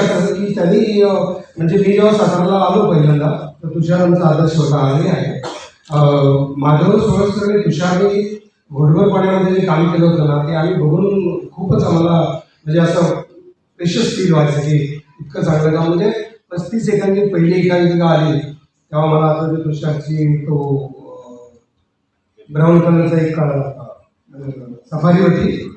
तुषारचं की त्यांनी म्हणजे मी जेव्हा साताराला आलो पहिल्यांदा तर तुषार आमचा आदर्श होता आणि आहे. माधव सोळसकर आणि तुषारने घोडभर पाण्यामध्ये जे काम केलं होतं ना ते आम्ही बघून खूपच आम्हाला म्हणजे असं प्रेशस फील व्हायचं की इतकं चांगलं काम. म्हणजे पस्तीस एकांची पहिली एकांकिका आली? तेव्हा मला आता ते तुषारची तो ब्राऊन कलरचा एक अं, सफारी होती.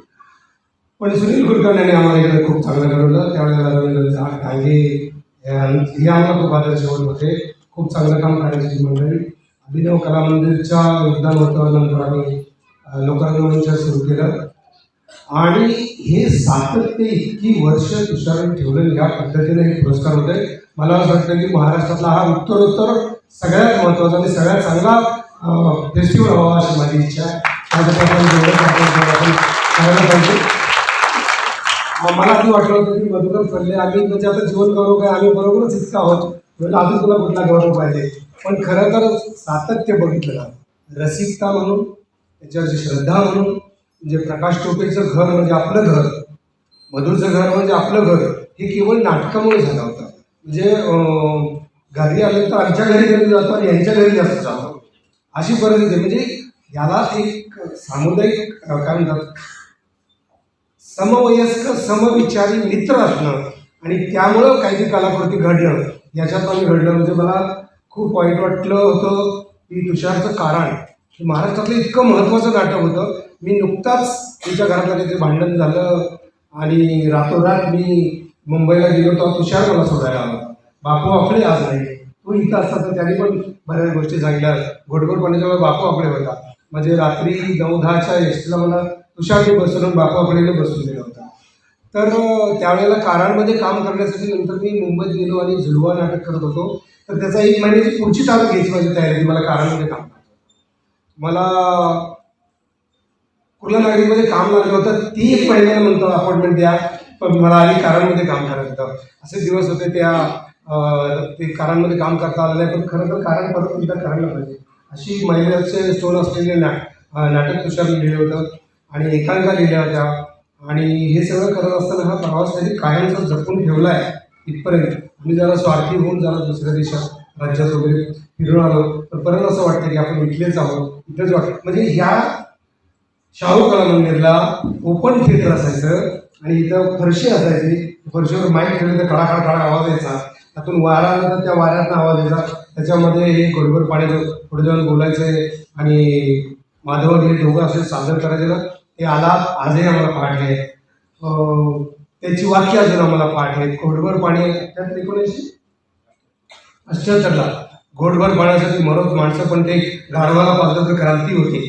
पण सुनील कुलकर्णी आम्हाला इकडे खूप चांगलं घडवलं. त्यावेळेला रवींद्र झा डांगे हे आम्हाला खूप आदर्श होते. खूप चांगलं काम करायची मंडळी. अभिनव कला मंदिरच्या योगदान होतं नंतर आम्ही लोकांना सुरू केलं. आणि हे सातत्य इतकी वर्ष तुषार ठेवलं या पद्धतीने हे पुरस्कार होते मला असं वाटतं की महाराष्ट्रातला हा उत्तरोत्तर सगळ्यात महत्त्वाचा आणि सगळ्यात चांगला फेस्टिवल व्हावा अशी माझी इच्छा आहे. पाहिजे. मला असं वाटलं होतं की मधुकर फडले आम्ही म्हणजे आता जीवन गौरव काय आम्ही बरोबरच इतकं आहोत. म्हणजे अजून तुला कुठला गौरव पाहिजे? पण खरं तर सातत्य बघितलं रसिकता म्हणून त्याच्यावरची श्रद्धा म्हणून म्हणजे प्रकाश टोपेचं घर म्हणजे आपलं घर मधुरचं घर म्हणजे आपलं घर हे केवळ नाटकामुळे झालं होतं. म्हणजे घरी आले तर आमच्या घरी घरी जातो आणि यांच्या घरी जास्त जातो अशी परिस्थिती आहे. म्हणजे याला एक सामुदायिक काय म्हणतात समवयस्क समविचारी मित्र असणं आणि त्यामुळं काहीतरी कलाकृती घडणं याच्यात आम्ही घडलं. म्हणजे मला खूप वाईट वाटलं होतं. की तुषारचं कारण की महाराष्ट्रातलं इतकं महत्त्वाचं नाटक होतं. मी नुकताच तुमच्या घरातलं काहीतरी भांडण झालं आणि रातोरात मी मुंबईला गेलो तेव्हा तुषार मला सोडायला आला. बापू आपले आज नाही. तो इथं असतात तर त्याने पण बऱ्याच गोष्टी सांगितल्या. घोटघोट पाण्याच्या बापू आपले होता. म्हणजे रात्री नऊ दहाच्या एस टीला मला तुषारने बसवून बापू आपल्याने बसून दिला होता. तर त्यावेळेला कारांमध्ये काम करण्यासाठी नंतर मी मुंबईत गेलो आणि झुलवा नाटक करत होतो. तर त्याचा एक म्हणजे महिन्याची पुढची तारीख घ्यायची माझी तयारी मला कारांमध्ये काम करायचं मला कुर्ला नागरिकमध्ये काम लागलं होतं. ती एक महिन्याला म्हणतो अपॉइंटमेंट द्या. पण मला आधी कारांमध्ये काम करायचं होतं. असे दिवस होते त्या ते कारांमध्ये काम करता आलं नाही पण खरं तर कारण परत एकदा करायला पाहिजे. अशी महिन्याचे स्टोन असलेले ना नाटक तुषार लिहिलं होतं. आणि एकांका लिहिल्या होत्या. आणि हे सगळं करत असताना हा प्रवास त्यांनी कायमचा जपून ठेवला आहे इथपर्यंत. आम्ही जरा स्वार्थी होऊन जरा दुसऱ्या देशात राज्यात वगैरे फिरून आलो. तर परत असं वाटतं की आपण इथलेच आहोत इथेच वाटतं. म्हणजे ह्या शाहू कला मंदिरला ओपन थिएटर असायचं आणि इथं फरशी असायची. फरशीवर माईक ठेवले तर खडाखड खडा आवाज यायचा. त्यातून वारा आला तर त्या वाऱ्यातनं आवाज यायचा. त्याच्यामध्ये हे गोडभर पाण्याचं पुढे जाऊन बोलायचे आणि माधव हे दोघं असे सादर करायचे ते आला आजही आम्हाला पाठ आहे त्याची वाक्य अजून आम्हाला पाठ आहेत घोडभर पाणी त्यात एकोणीसशे अठ्ठ्याहत्तरला घोडभर पाण्यासाठी मरत माणसं पण ते गाढवाला पाजलं तर क्रांती होती.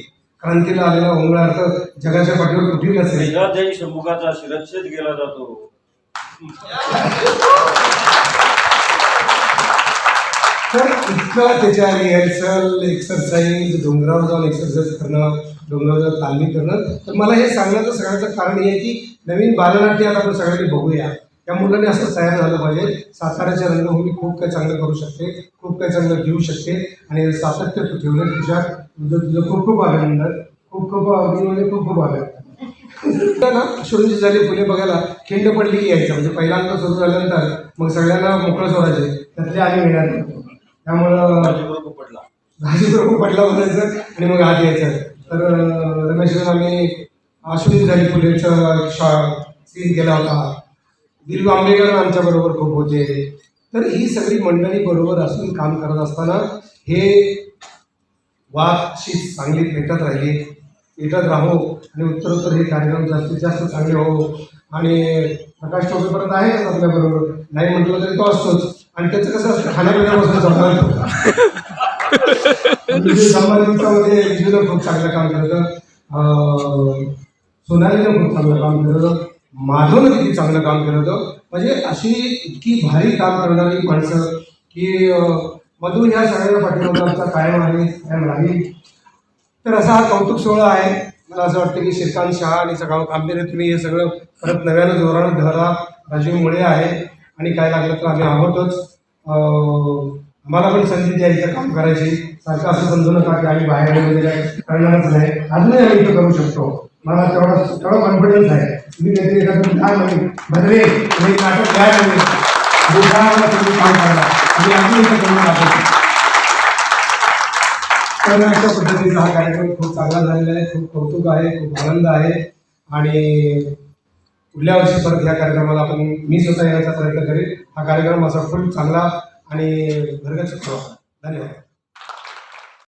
क्रांतीला आलेला ओंगळा अर्थ जगाच्या पाठीवर कुठेही नसेल. वेगळा जैन शंभुकाचा केला जातो. तर इतकं त्याच्या रिहर्सल एक्सरसाइज डोंगरावर जाऊन एक्सरसाइज करणं डोंगरावर जाऊन तालमी करणं तर मला हे सांगण्याचं सगळ्याचं कारण हे आहे की नवीन बालनाट्य आपण सगळ्यांनी बघूया. त्या मुलांनी असं तयार झालं पाहिजे. साताऱ्याच्या रंगभूमी खूप काही चांगलं करू शकते खूप काही चांगलं घेऊ शकते आणि सातत्य तू ठेवलं तुझ्या तुझं तुझं खूप खूप अभिनंदन. खूप खूप अभिनंदन खूप खूप अभिनंदन. ना शिवजी झाली फुले बघायला खिंड पडली की यायचं. म्हणजे पहिल्यांदा सुरू झाल्यानंतर मग सगळ्यांना मोकळं सोडायचे. त्यातले आम्ही मिळणार नाही. त्यामुळं पडला बरोबर पडला म्हणायचं आणि मग आत यायचं. तर रमेश आम्ही अश्विनी झाली फुलेचं शॉ सीन केला होता. दिलीप आंबेकर आमच्या बरोबर खूप होते. तर ही सगळी मंडळी बरोबर असून काम करत असताना हे वाद शीत चांगली पेटत राहिली. पेटत राहो आणि उत्तरोत्तर हे कार्यक्रम जास्तीत जास्त चांगले हो आणि प्रकाश टोपेपर्यंत आहेच आपल्याबरोबर. नाही म्हटलं तरी तो असतोच. आणि त्याचं कसं असतं? खाण्यापिण्यापासून संबंध संबंधितामध्ये विजूनं खूप चांगलं काम केलं होतं सोनालीनं खूप चांगलं काम केलं होतं माधवनं किती चांगलं काम केलं होतं म्हणजे अशी इतकी भारी काम करणारी माणसं की मधून मधू ह्या सगळ्या पाठिंबा कायम आहे कायम राहील. तर असा हा कौतुक सोहळा आहे. मला असं वाटतं की श्रीकांत शहा आणि सकाळ कामगिरी तुम्ही हे सगळं परत नव्यानं जोरानं धरा राजीव मुळे आहे आणि काय लागलं तर आम्ही आहोतच. आम्हाला पण संधी द्यायचं काम करायची. सारखं असं समजू नका की आम्ही बाहेर आहे करणारच नाही. अजूनही आम्ही इथं करू शकतो. मला तेवढा तेवढा कॉन्फिडन्स आहे. तुम्ही काहीतरी एखादं लहान नवीन भद्रे आणि नाटक काय नवीन तुम्ही काम करा आणि अजून इथे करून तर अशा पद्धतीचा हा कार्यक्रम खूप चांगला झालेला आहे. खूप कौतुक आहे खूप आनंद आहे. आणि पुढल्या वर्षी परत या कार्यक्रमाला आपण मी स्वतः येण्याचा प्रयत्न करेन. हा कार्यक्रम असा खूप चांगला आणि भरगच्च धन्यवाद.